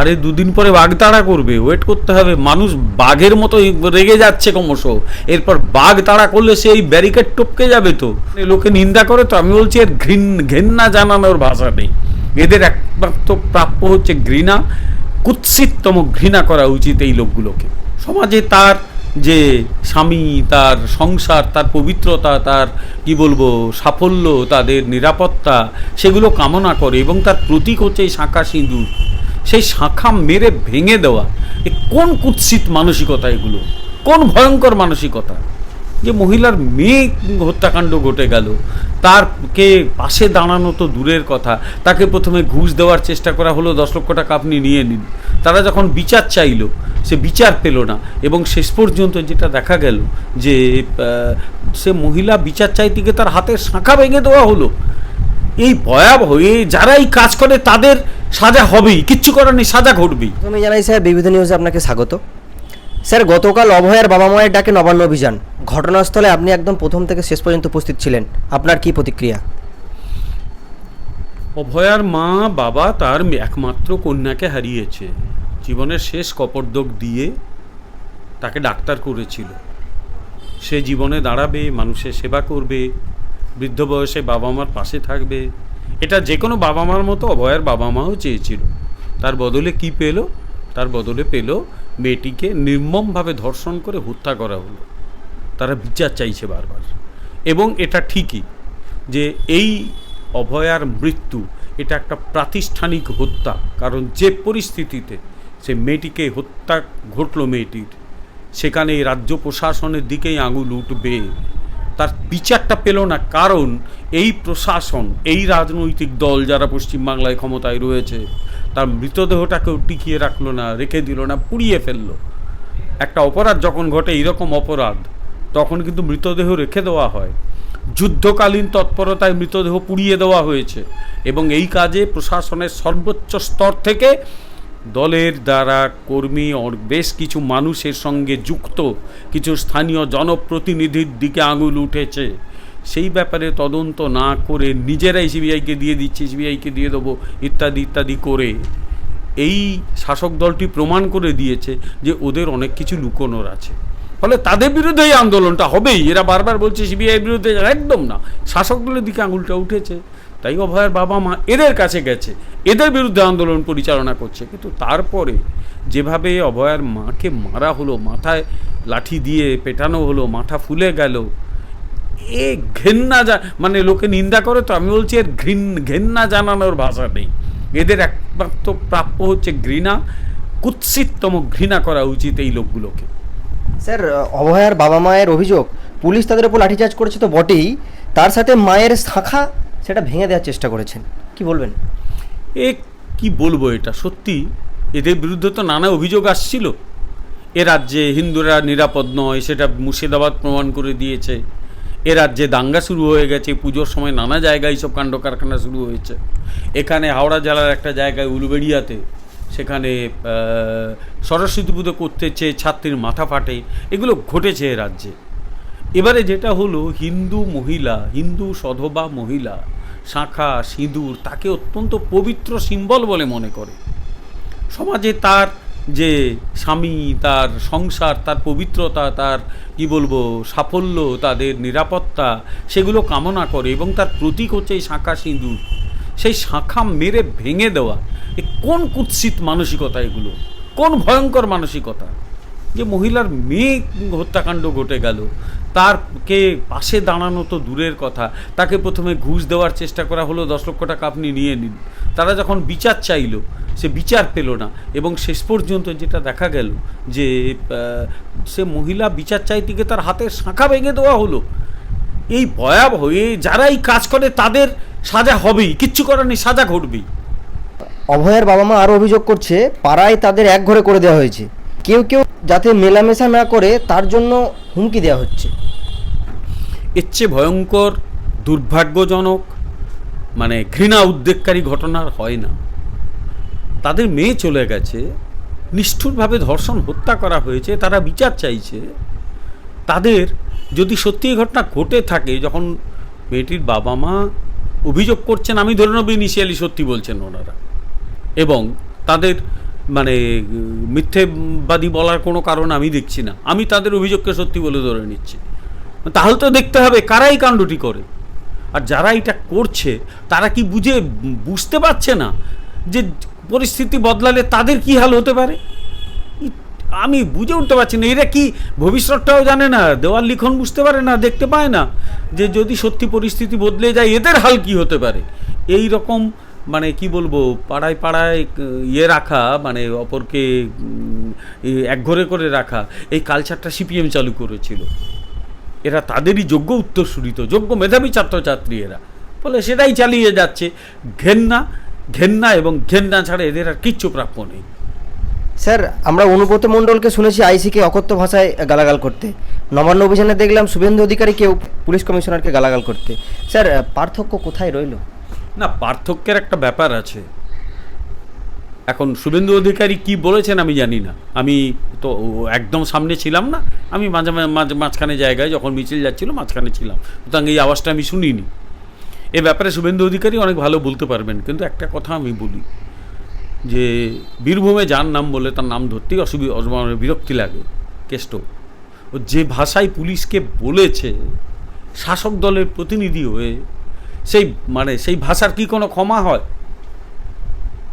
আরে দুদিন পরে বাঘ তাড়া করবে ওয়েট করতে হবে। মানুষ বাঘের মতো রেগে যাচ্ছে ক্রমশ। এরপর বাঘ তাড়া করলে সে এই ব্যারিকেড টপকে যাবে তো। লোকে নিন্দা করে তো, আমি বলছি এর ঘৃণ, ঘেন্না জানানোর ভাষা নেই। এদের একমাত্র প্রাপ্য হচ্ছে ঘৃণা। কুৎসিততম ঘৃণা করা উচিত এই লোকগুলোকে। সমাজে তার যে স্বামী, তার সংসার, তার পবিত্রতা, তার, কি বলব, সাফল্য, তাদের নিরাপত্তা, সেগুলো কামনা করে এবং তার প্রতীক হচ্ছে এই শাঁখা সিঁদুর। সেই শাঁখা মেরে ভেঙে দেওয়া। এ কোন কুৎসিত মানসিকতা এগুলো? কোন ভয়ঙ্কর মানসিকতা? যে মহিলার মেয়ে হত্যাকাণ্ড ঘটে গেল, তার কে পাশে দাঁড়ানো তো দূরের কথা, তাকে প্রথমে ঘুষ দেওয়ার চেষ্টা করা হলো, দশ লক্ষ টাকা আপনি নিয়ে নিন। তারা যখন বিচার চাইলো, সে বিচার পেল না, এবং শেষ পর্যন্ত যেটা দেখা গেল যে সে মহিলা বিচার চাইতে তার হাতের শাঁখা ভেঙে দেওয়া হলো। এই ভয়াবহ এই যারা এই কাজ করে তাদের সাজা হবেই কিচ্ছু করার নেই সাজা ঘটবেই। প্রথমে জানাই স্যার বিবিধ নিউজে আপনাকে স্বাগত। স্যার গতকাল অভয়ার বাবা মায়ের ডাকে নবান্ন অভিযান। ঘটনাস্থলে আপনি একদম প্রথম থেকে শেষ পর্যন্ত উপস্থিত ছিলেন। আপনার কি প্রতিক্রিয়া? অভয়ার মা বাবা তার একমাত্র কন্যাকে হারিয়েছে। জীবনের শেষ কপর্দক দিয়ে তাকে ডাক্তার করেছিল। সে জীবনে দাঁড়াবে মানুষের সেবা করবে বৃদ্ধ বয়সে বাবা মার পাশে থাকবে। এটা যে কোনো বাবা মার মতো অভয়ার বাবা মাও চেয়েছিল। তার বদলে কি পেল? তার বদলে পেল মেয়েটিকে নির্মমভাবে ধর্ষণ করে হত্যা করা হলো। তারা বিচার চাইছে বারবার। এবং এটা ঠিকই যে এই অভয়ার মৃত্যু এটা একটা প্রাতিষ্ঠানিক হত্যা, কারণ যে পরিস্থিতিতে সে মেয়েটিকে হত্যা ঘটলো মেয়েটির, সেখানে রাজ্য প্রশাসনের দিকেই আঙুল উঠবে। তার বিচারটা পেল না। কারণ এই প্রশাসন, এই রাজনৈতিক দল যারা পশ্চিমবাংলায় ক্ষমতায় রয়েছে, তার মৃতদেহটাকেও টিকিয়ে রাখল না, রেখে দিল না, পুড়িয়ে ফেলল। একটা অপরাধ যখন ঘটে, এইরকম অপরাধ, তখন কিন্তু মৃতদেহ রেখে দেওয়া হয়। যুদ্ধকালীন তৎপরতায় মৃতদেহ পুড়িয়ে দেওয়া হয়েছে এবং এই কাজে প্রশাসনের সর্বোচ্চ স্তর থেকে দলের দ্বারা কর্মী বেশ কিছু মানুষের সঙ্গে যুক্ত কিছু স্থানীয় জনপ্রতিনিধির দিকে আঙুল উঠেছে। সেই ব্যাপারে তদন্ত না করে নিজেরাই সিবিআইকে দিয়ে দিচ্ছে, সিবিআইকে দিয়ে দেবো, ইত্যাদি ইত্যাদি করে। এই শাসক দলটি প্রমাণ করে দিয়েছে যে ওদের অনেক কিছু লুকোনোর আছে। ফলে তাদের বিরুদ্ধে এই আন্দোলনটা হবেই। এরা বারবার বলছে সিবিআই বিরুদ্ধে, একদম না। শাসক দলের দিকে আঙুলটা উঠেছে। তাই অভয়ের বাবা মা এদের কাছে গেছে, এদের বিরুদ্ধে আন্দোলন পরিচালনা করছে। কিন্তু তারপরে যেভাবে অভয়ার মাকে মারা হলো, মাথায় লাঠি দিয়ে পেটানো হলো, মাথা ফুলে গেল, এ ঘেন্না যা মানে লোকে নিন্দা করে তো, আমি বলছি এর ঘৃণ, ঘেন্না জানানোর ভাষা নেই। এদের একমাত্র প্রাপ্য হচ্ছে ঘৃণা, কুৎসিততম ঘৃণা করা উচিত এই লোকগুলোকে। স্যার, অভয়ার বাবা মায়ের অভিযোগ, পুলিশ তাদের উপর লাঠিচার্জ করেছে তো বটেই, তার সাথে মায়ের শাখা সেটা ভেঙে দেওয়ার চেষ্টা করেছেন। কি বলবেন? এ কি বলব এটা? সত্যি, এদের বিরুদ্ধে তো নানা অভিযোগ আসছিল। এ রাজ্যে হিন্দুরা নিরাপদ নয়, সেটা মুর্শিদাবাদ প্রমাণ করে দিয়েছে। এ রাজ্যে দাঙ্গা শুরু হয়ে গেছে, পুজোর সময় নানা জায়গায় এইসব কাণ্ড কারখানা শুরু হয়েছে। এখানে হাওড়া জেলার একটা জায়গায় উলুবেড়িয়াতে, সেখানে সরস্বতী পুজো করতে চেয়ে ছাত্রীর মাথা ফাটে। এগুলো ঘটেছে এ রাজ্যে। এবারে যেটা হলো, হিন্দু মহিলা, হিন্দু সধবা মহিলা শাঁখা সিঁদুর তাকে অত্যন্ত পবিত্র সিম্বল বলে মনে করে। সমাজে তার যে স্বামী, তার সংসার, তার পবিত্রতা, তার, কি বলব, সাফল্য, তাদের নিরাপত্তা, সেগুলো কামনা করে এবং তার প্রতীক হচ্ছে এই শাঁখা সিঁদুর। সেই শাঁখা মেরে ভেঙে দেওয়া, এ কোন কুৎসিত মানসিকতা এগুলো? কোন ভয়ঙ্কর মানসিকতা? যে মহিলার মেয়ে হত্যাকাণ্ড ঘটে গেল, তার কে পাশে দাঁড়ানো তো দূরের কথা, তাকে প্রথমে ঘুষ দেওয়ার চেষ্টা করা হলো, দশ লক্ষ টাকা আপনি নিয়ে নিন। তারা যখন বিচার চাইলো, সে বিচার পেল না, এবং শেষ পর্যন্ত যেটা দেখা গেল যে সে মহিলা বিচার চাইতে গিয়ে তার হাতের শাঁখা ভেঙে দেওয়া হলো। এই ভয়াবহ এই যারা এই কাজ করে, তাদের সাজা হবেই, কিচ্ছু করার নেই, সাজা ঘটবেই। অভয়ের বাবা মা আরও অভিযোগ করছে, পাড়ায় তাদের এক ঘরে করে দেওয়া হয়েছে। কেউ কেউ যাতে মেলামেশা না করে, তার জন্য হুমকি দেওয়া হচ্ছে। এর চেয়ে ভয়ঙ্কর, দুর্ভাগ্যজনক মানে ঘৃণা উদ্বেগকারী ঘটনা হয় না। তাদের মেয়ে চলে গেছে, নিষ্ঠুরভাবে ধর্ষণ, হত্যা করা হয়েছে, তারা বিচার চাইছে। তাদের যদি সত্যি ঘটনা ঘটে থাকে, যখন মেয়েটির বাবা মা অভিযোগ করছেন, আমি ধরে নেব ইনিশিয়ালি সত্যি বলছেন ওনারা। এবং তাদের মানে মিথ্যেবাদী বলার কোনো কারণ আমি দেখছি না। আমি তাদের অভিযোগকে সত্যি বলে ধরে নিচ্ছি। তাহলে তো দেখতে হবে কারাই কাণ্ডটি করে। আর যারা এটা করছে, তারা কি বুঝে, বুঝতে পারছে না যে পরিস্থিতি বদলালে তাদের কি হাল হতে পারে? আমি বুঝে উঠতে পারছি না। এরা কি ভবিষ্যৎটাও জানে না, দেওয়াল লিখন বুঝতে পারে না, দেখতে পায় না যে যদি সত্যি পরিস্থিতি বদলে যায়, এদের হাল কি হতে পারে? এই রকম মানে কি বলব, পাড়ায় পাড়ায় ইয়ে রাখা মানে অপরকে একঘরে করে রাখা, এই কালচারটা সিপিএম চালু করেছিল। এরা তাদেরই যোগ্য উত্তরসূরিত, যোগ্য মেধাবী ছাত্রছাত্রী এরা। ফলে সেটাই চালিয়ে যাচ্ছে। ঘেন্না ঘেন্না এবং ঘেন্না ছাড়া এদের আর কিচ্ছু প্রাপ্য নেই। স্যার, আমরা অনুব্রত মণ্ডলকে শুনেছি আইসিকে অকথ্য ভাষায় গালাগাল করতে। নবান্ন অভিযানে দেখলাম শুভেন্দু অধিকারী কেউ পুলিশ কমিশনারকে গালাগাল করতে। স্যার, পার্থক্য কোথায় রইল? না, পার্থক্যের একটা ব্যাপার আছে। এখন শুভেন্দু অধিকারী কি বলেছেন আমি জানি না। আমি তো একদম সামনে ছিলাম না। আমি মাঝে মাঝে মাঝখানে জায়গায় যখন মিছিল যাচ্ছিল মাঝখানে ছিলাম। সুতরাং এই আওয়াজটা আমি শুনিনি। এ ব্যাপারে শুভেন্দু অধিকারী অনেক ভালো বলতে পারবেন, কিন্তু একটা কথা আমি বলি যে, বীরভূমে যার নাম বলে তার নাম ধরতেই অসুবিধা বিরক্তি লাগে, কেষ্ট। ও যে ভাষায় পুলিশকে বলেছে, শাসক দলের প্রতিনিধি হয়ে সেই মানে সেই ভাষার কি কোনো ক্ষমা হয়?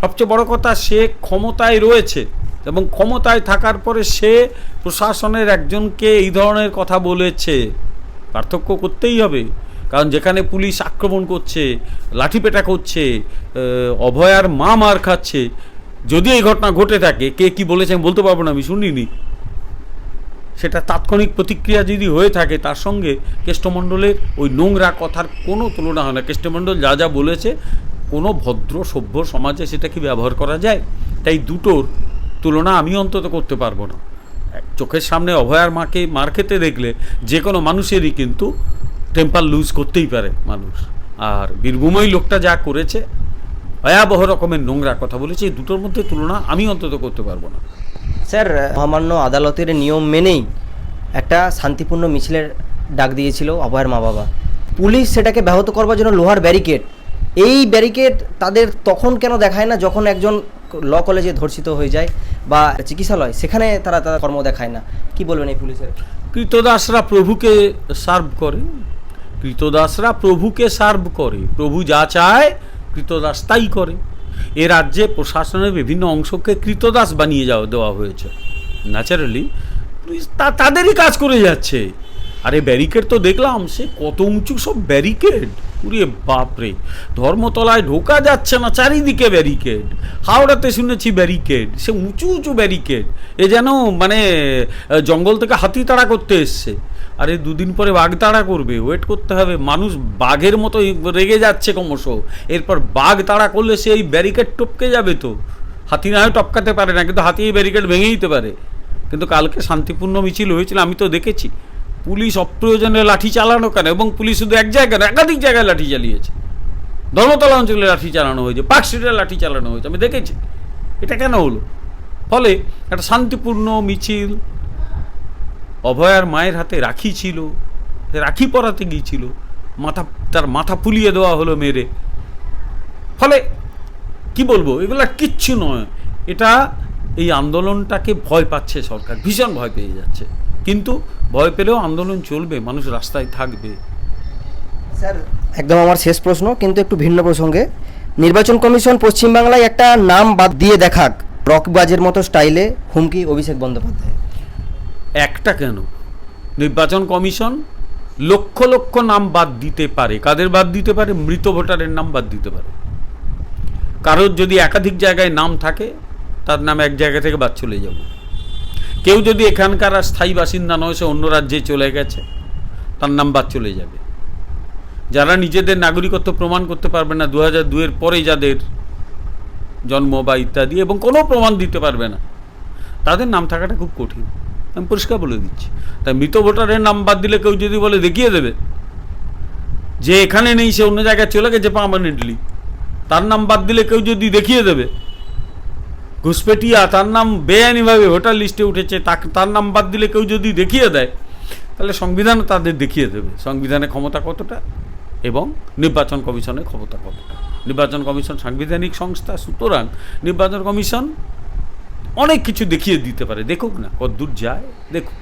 সবচেয়ে বড় কথা, সে ক্ষমতায় রয়েছে এবং ক্ষমতায় থাকার পরে সে প্রশাসনের একজনকে এই ধরনের কথা বলেছে। পার্থক্য করতেই হবে। কারণ যেখানে পুলিশ আক্রমণ করছে, লাঠিপেটা করছে অভয়ার মা মার খাচ্ছে, যদি এই ঘটনা ঘটে থাকে, কে কি বলেছে আমি বলতে পারব না, আমি শুনিনি। সেটা তাৎক্ষণিক প্রতিক্রিয়া যদি হয়ে থাকে, তার সঙ্গে কেষ্টমণ্ডলের ওই নোংরা কথার কোনো তুলনা হয় না। কেষ্টমণ্ডল যা যা বলেছে, কোনো ভদ্র সভ্য সমাজে সেটা কি ব্যবহার করা যায়। তাই দুটোর তুলনা আমি অন্তত করতে পারব না। চোখের সামনে অভয়ার মাকে, মার খেতে দেখলে যে কোনো মানুষেরই কিন্তু টেম্পার লুজ করতেই পারে মানুষ। আর বীরভূমই লোকটা যা করেছে, ভয়াবহ রকমের নোংরা কথা বলেছে, এই দুটোর মধ্যে তুলনা আমি অন্তত করতে পারব না। স্যার, মহামান্য আদালতের নিয়ম মেনেই একটা শান্তিপূর্ণ মিছিলের ডাক দিয়েছিল অভয়ের মা বাবা। পুলিশ সেটাকে ব্যাহত করবার জন্য লোহার ব্যারিকেড। এই ব্যারিকেড তাদের তখন কেন দেখায় না যখন একজন ল কলেজে ধর্ষিত হয়ে যায় বা চিকিৎসালয়, সেখানে তারা তারা কর্ম দেখায় না। কি বলবেন এই পুলিশের? কৃতদাসরা প্রভুকে সার্ভ করে। কৃতদাসরা প্রভুকে সার্ভ করে। প্রভু যা চায়, কৃতদাস তাই করে। এ রাজ্যে প্রশাসনের বিভিন্ন অংশকে কৃতদাস বানিয়ে যাওয়া দেওয়া হয়েছে। ন্যাচারালি তাদেরই কাজ করে যাচ্ছে। আরে ব্যারিকেড তো দেখলাম, সে কত উঁচু সব ব্যারিকেড উরে বাপরে, ধর্মতলায় ঢোকা যাচ্ছে না চারিদিকে ব্যারিকেড হাওড়াতে শুনেছি ব্যারিকেড সে উঁচু উঁচু ব্যারিকেড এ যেন মানে জঙ্গল থেকে হাতি তাড়া করতে এসছে। আরে দুদিন পরে বাঘ তাড়া করবে ওয়েট করতে হবে। মানুষ বাঘের মতো রেগে যাচ্ছে ক্রমশ। এরপর বাঘ তাড়া করলে সে এই ব্যারিকেড টপকে যাবে তো। হাতি না হয় টপকাতে পারে না, কিন্তু হাতি এই ব্যারিকেড ভেঙে দিতে পারে। কিন্তু কালকে শান্তিপূর্ণ মিছিল হয়েছিল, আমি তো দেখেছি। পুলিশ অপ্রয়োজনে লাঠি চালানো কেন? এবং পুলিশ শুধু এক জায়গায় না একাধিক জায়গায় লাঠি চালিয়েছে। ধর্মতলা অঞ্চলে লাঠি চালানো হয়েছে, পার্ক স্ট্রিটে লাঠি চালানো হয়েছে, আমি দেখেছি। এটা কেন হলো? ফলে একটা শান্তিপূর্ণ মিছিল অভয়ার মায়ের হাতে রাখি ছিল রাখি পরাতে গিয়েছিল, মাথা, তার মাথা ফুলিয়ে দেওয়া হলো মেরে। ফলে কি বলব, এগুলো কিচ্ছু নয়। এটা এই আন্দোলনটাকে ভয় পাচ্ছে সরকার, ভীষণ ভয় পেয়ে যাচ্ছে। কিন্তু ভয় পেলেও আন্দোলন চলবে মানুষ রাস্তায় থাকবে। স্যার একদম আমার শেষ প্রশ্ন কিন্তু একটু ভিন্ন প্রসঙ্গে। নির্বাচন কমিশন পশ্চিমবাংলায় একটা নাম বাদ দিয়ে দেখাক রকবাজের মতো স্টাইলে হুমকি অভিষেক বন্দ্যোপাধ্যায় একটা কেন? নির্বাচন কমিশন লক্ষ লক্ষ নাম বাদ দিতে পারে। কাদের বাদ দিতে পারে? মৃত ভোটারের নাম বাদ দিতে পারে। কারোর যদি একাধিক জায়গায় নাম থাকে তার নাম এক জায়গা থেকে বাদ চলে যাব। কেউ যদি এখানকার স্থায়ী বাসিন্দা নয়, সে অন্য রাজ্যে চলে গেছে, তার নাম বাদ চলে যাবে। যারা নিজেদের নাগরিকত্ব প্রমাণ করতে পারবে না দু হাজার দুয়ের পরে যাদের জন্ম বা ইত্যাদি, এবং কোনো প্রমাণ দিতে পারবে না, তাদের নাম থাকাটা খুব কঠিন। আমি পরিষ্কার বলে দিচ্ছি। তাই মৃত ভোটারের নাম বাদ দিলে কেউ যদি বলে দেখিয়ে দেবে, যে এখানে নেই, সে অন্য জায়গায় চলে গেছে পার্মানেন্টলি তার নাম বাদ দিলে কেউ যদি দেখিয়ে দেবে ঘুষপেটিয়া তার নাম বেআইনিভাবে ভোটার লিস্টে উঠেছে তার নাম বাদ দিলে কেউ যদি দেখিয়ে দেয়, তাহলে সংবিধান তাদের দেখিয়ে দেবে। সংবিধানের ক্ষমতা কতটা এবং নির্বাচন কমিশনের ক্ষমতা কতটা? নির্বাচন কমিশন সাংবিধানিক সংস্থা, সুতরাং নির্বাচন কমিশন অনেক কিছু দেখিয়ে দিতে পারে। দেখুক না, কদ্দূর যায়, দেখুক।